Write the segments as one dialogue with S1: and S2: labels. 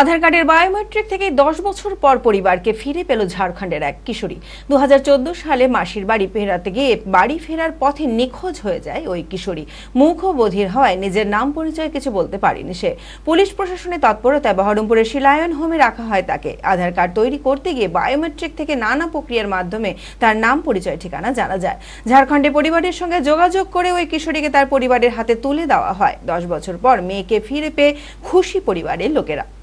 S1: আধার কার্ডের বায়োমেট্রিক থেকে দশ বছর পর পরিবারকে ফিরে পেল ঝাড়খণ্ডের এক কিশোরী। দু হাজার চোদ্দ সালে মাসির বাড়ি ফেরাতে গিয়ে বাড়ি ফেরার পথে নিখোঁজ হয়ে যায় ওই কিশোরী। মুখ বধির হওয়ায় নিজের নাম পরিচয় কিছু বলতে পারেনি সে। পুলিশ প্রশাসনের তৎপরতায় বহরমপুরের শিলায়ন হোমে রাখা হয় তাকে। আধার কার্ড তৈরি করতে গিয়ে বায়োমেট্রিক থেকে নানা প্রক্রিয়ার মাধ্যমে তার নাম পরিচয় ঠিকানা জানা যায়। ঝাড়খণ্ডে পরিবারের সঙ্গে যোগাযোগ করে ওই কিশোরীকে তার পরিবারের হাতে তুলে দেওয়া হয়। দশ বছর পর মেয়েকে ফিরে পেয়ে খুশি পরিবারের লোকেরা।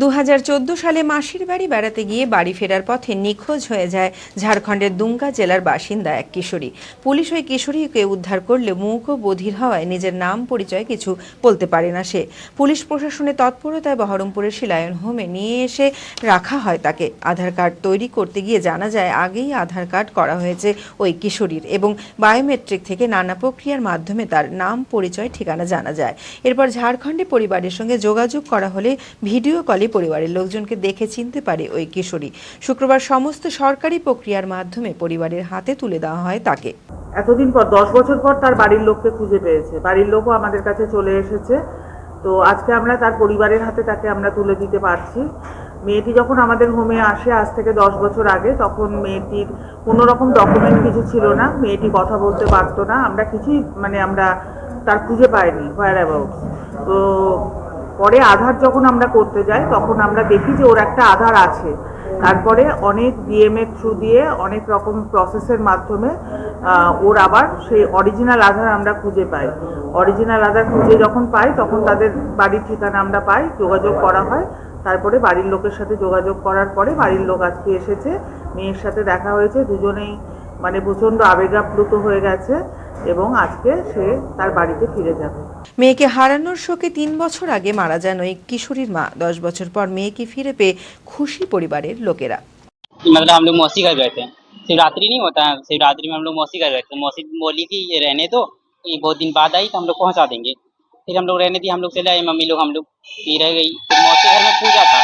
S1: দু হাজার চোদ্দ সালে মাসির বাড়ি বেড়াতে গিয়ে বাড়ি ফেরার পথে নিখোঁজ হয়ে যায় ঝাড়খণ্ডের দুমকা জেলার বাসিন্দা এক কিশোরী। পুলিশ ওই কিশোরীকে উদ্ধার করলে মুখ ও বধির হওয়ায় নিজের নাম পরিচয় কিছু বলতে পারে না সে। পুলিশ প্রশাসনের তৎপরতায় বহরমপুরের শিলায়ন হোমে নিয়ে এসে রাখা হয় তাকে। আধার কার্ড তৈরি করতে গিয়ে জানা যায়, আগেই আধার কার্ড করা হয়েছে ওই কিশোরীর এবং বায়োমেট্রিক থেকে নানা প্রক্রিয়ার মাধ্যমে তার নাম পরিচয় ঠিকানা জানা যায়। এরপর ঝাড়খণ্ডে পরিবারের সঙ্গে যোগাযোগ করা হলে ভিডিও কলে পরিবারের লোকজনকে দেখে চিনতে পারে ওই কিশোরী। শুক্রবার সমস্ত সরকারি প্রক্রিয়ার মাধ্যমে পরিবারের হাতে তুলে দেওয়া হয় তাকে।
S2: এতদিন পর, দশ বছর পর তার বাড়ির লোককে খুঁজে পেয়েছে। বাড়ির লোকও আমাদের কাছে চলে এসেছে। তো আজকে আমরা তার পরিবারের হাতে তাকে আমরা তুলে দিতে পারছি। মেয়েটি যখন আমাদের হোমে আসে আজ থেকে দশ বছর আগে, তখন মেয়েটির কোনো রকম ডকুমেন্ট কিছু ছিল না। মেয়েটি কথা বলতে পারতো না। আমরা কিছুই মানে আমরা তার খুঁজে পাইনি হোয়ার অ্যাবাউট তো পরে আধার যখন আমরা করতে যাই, তখন আমরা দেখি যে ওর একটা আধার আছে। তারপরে অনেক ডিএমএ থ্রু দিয়ে অনেক রকম প্রসেসের মাধ্যমে ওর আবার সেই অরিজিনাল আধার আমরা খুঁজে পাই। অরিজিনাল আধার খুঁজে যখন পাই, তখন তাদের বাড়ির ঠিকানা আমরা পাই, যোগাযোগ করা হয়। তারপরে বাড়ির লোকের সাথে যোগাযোগ করার পরে বাড়ির লোক আজকে এসেছে, মেয়ের সাথে দেখা হয়েছে, দুজনেই মানে প্রচণ্ড আবেগাপ্লুত হয়ে গেছে এবং আজকে সে তার বাড়িতে ফিরে যাবে
S1: মেয়েকে হারানোর শোকে তিন বছর আগে মারা যান ওই কিশোরীর মা দশ বছর পর মেয়েকে ফিরে পেয়ে খুশি পরিবারের লোকেরা
S3: मतलब हम लोग मौसी घर गए थे शिवरात्रि नहीं होता है शिवरात्रि में हम लोग मौसी घर गए थे मौसी बोली कि ये रहने दो ये बहुत दिन बाद आई तो हम लोग पहुंचा देंगे फिर हम लोग रहने दिए हम लोग चले आए मम्मी लोग हम लोग ये रह गई फिर मौसी घर में पूजा था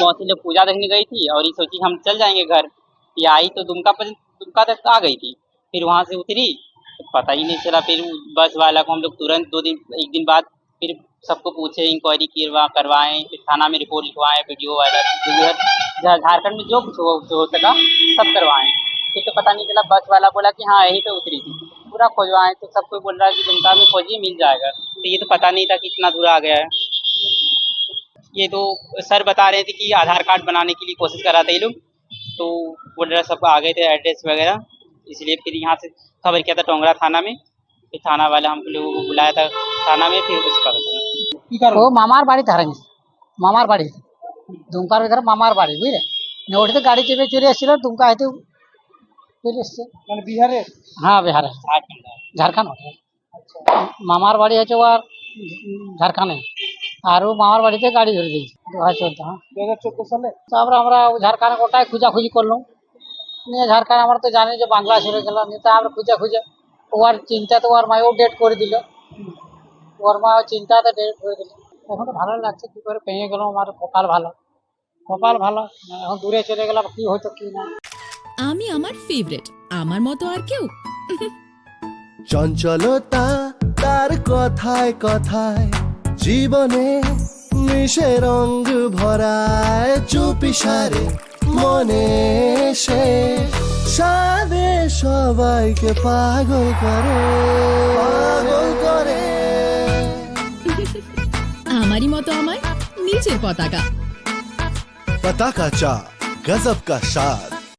S3: मौसी लोग पूजा देखने गई थी और ये सोची हम चल जाएंगे घर ये आई तो दुमका पर दुमका तक आ गई थी। फिर वहाँ से उतरी तो पता ही नहीं चला। फिर बस वाला को हम लोग तुरंत दो दिन एक दिन बाद फिर सबको पूछे इंक्वायरी करवा करवाएँ फिर थाना में रिपोर्ट लिखवाएँ वीडियो वायरल झारखंड में जो कुछ हो, हो सका सब करवाएँ। फिर तो पता नहीं चला बस वाला बोला कि हाँ यहीं पे उतरी थी। पूरा खोजवाएँ तो सब कोई बोल रहा है कि दुमका में खोजिए मिल जाएगा। तो ये तो पता नहीं था कि इतना दूर आ गया है। ये तो सर बता रहे थे कि आधार कार्ड बनाने के लिए कोशिश कर रहा था ये लोग। तो वो डरा सब आ गए थे एड्रेस वगैरह। इसलिए फिर यहाँ से खबर किया था टोंगरा थाना में। फिर थाना वाले हम लोगों को बुलाया था थाना में फिर उसे
S4: पकड़ वो मामार बाड़ी था मामार बाड़ी दुमकार वगैरह मामार बाड़ी बुझे? नवड़ी तो गाड़ी चेपे चोरी आस दुमका है तो
S5: बिहार हाँ?
S4: बिहार है।
S3: झारखंड झारखंड
S4: मामार बाड़ी है जो झारखंड है। और मामार बाड़ी से गाड़ी धोरी दी দু হাজার চোদ্দ হ্যাঁ
S5: দু হাজার চোদ্দ সালে?
S4: তারপরে আমরা ঝাড়খণ্ডে গোটায় খোঁজাখুঁজি করলাম। নিয়ে ঝাড়খণ্ড আমরা তো জানি যে বাংলা ছেড়ে গেলাম নিয়ে তা আমরা খুঁজে খুঁজে ওর চিন্তা তো ওর মায়ও ডেট করে দিল। ওর মা চিন্তাতে ডেট করে দিল। এখন তো ভালো লাগছে কি করে পেয়ে গেলাম আমার কপাল ভালো। কপাল ভালো এখন দূরে চলে গেলাম কি হয়তো কি না।
S6: আমি আমার ফেভারিট আমার মতো আর কেউ।
S7: চঞ্চলতা তার কথায় কথায় জীবনে মিশে রঙ ভরায় চুপি সারে মনে সে। সাদে সবাইকে পাগল করে। পাগল করে।
S6: আমারই মতো আমার নিচের পতাকা।
S7: পতাকা চা গজব কা সাদ